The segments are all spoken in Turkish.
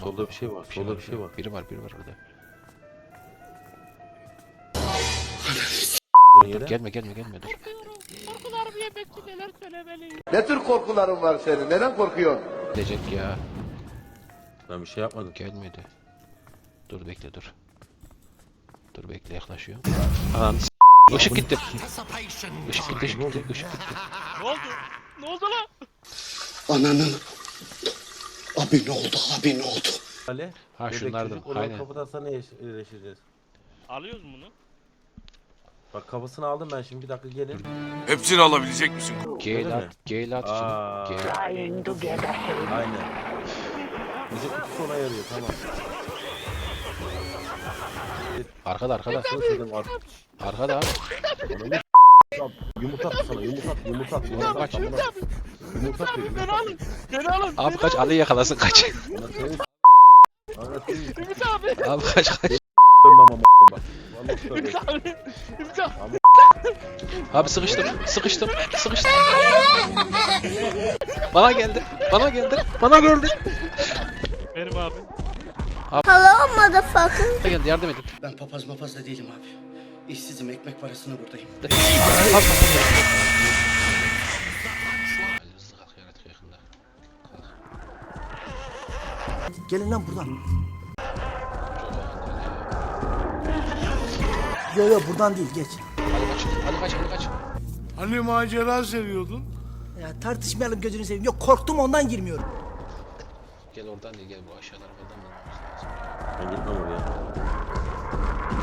Solda bir şey var. Solda bir şey var. Biri var biri var. Bunun Dur, gelme gelme gelme dur. Korkularım yemekçi neler söylemeliyim. Ne tür korkuların var senin? Neden korkuyorsun? Gelecek ya. Ben bir şey yapmadım. Gelmedi. Dur bekle dur. Dur bekle yaklaşıyor. Anam Işık gitti. Işık gitti, ışık gitti, ışık gitti. Ne oldu? Ne oldu lan? Ananın abi ne oldu abi ne oldu? Ali. Ha şunlardan, aynen. kapatarsan ne yaş- iyileşeceğiz? Alıyoruz mu bunu? Bak kafasını aldım ben şimdi bir dakika gelin. Hepsini alabilecek misin? Gale Öyle mi? at, gale at Aa. şunu. Gale. Aynen. Müzik kutusu ona yarıyor tamam. Arkada arkada. Dedim artık. Arkada abi. Yumurta at sana yumurta at yumurta at yumurta at. Kaç. Yumurta at. Beni alın. Beni alın. Abi kaç Ali yakalasın kaç. Anlatayım. Ümit abi. Abi kaç kaç. Ama bak. Vallahi söyle. Ümit abi. Ümit abi. Abi sıkıştım sıkıştım sıkıştım. Bana geldi. Bana geldi. Bana geldi. Benim abi. Hello, motherfucker. Bana geldi yardım edin. Ben papaz mapaz da değilim abi. İşsizim ekmek parasına buradayım. Ali Gelin lan buradan. Yo yo buradan değil geç. Ali kaç. Ali kaç. Ali kaç. Hani macera seviyordun? Ya tartışmayalım gözünü seveyim. Yok korktum ondan girmiyorum. Gel oradan değil gel bu aşağıdan oradan mı? Ben gitmem oraya.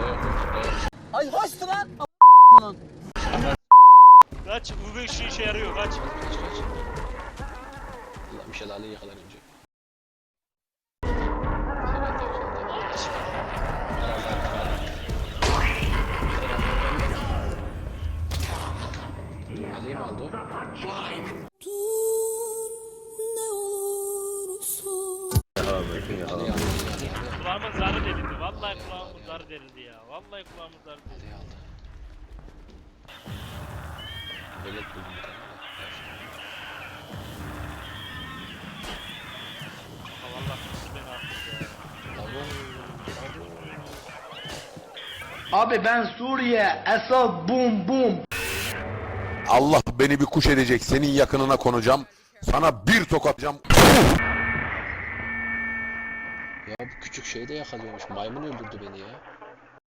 Yok. Ay hoştu lan. Kaç. UV ışığı işe yarıyor. Kaç. Kaç kaç. Allah Michel Ali'yi yakalar önce. Ali'yi mi aldı o? Abi yakın yakala. Ali'yi aldı. Ali'yi aldı. Kulağımın zarı delindi. Vallahi kulağımın zarı delindi ya. Vallahi kulağımın zarı delindi. Aldı. Velet buldum bir tane de. Ha, Vallahi kızı beni attı ya. Abo, Abi ben Suriye, Esad, bum bum. Allah beni bir kuş edecek. Senin yakınına konacağım. Sana bir tokatacağım. Ya bu küçük şey de yakalıyormuş. Maymun öldürdü beni ya.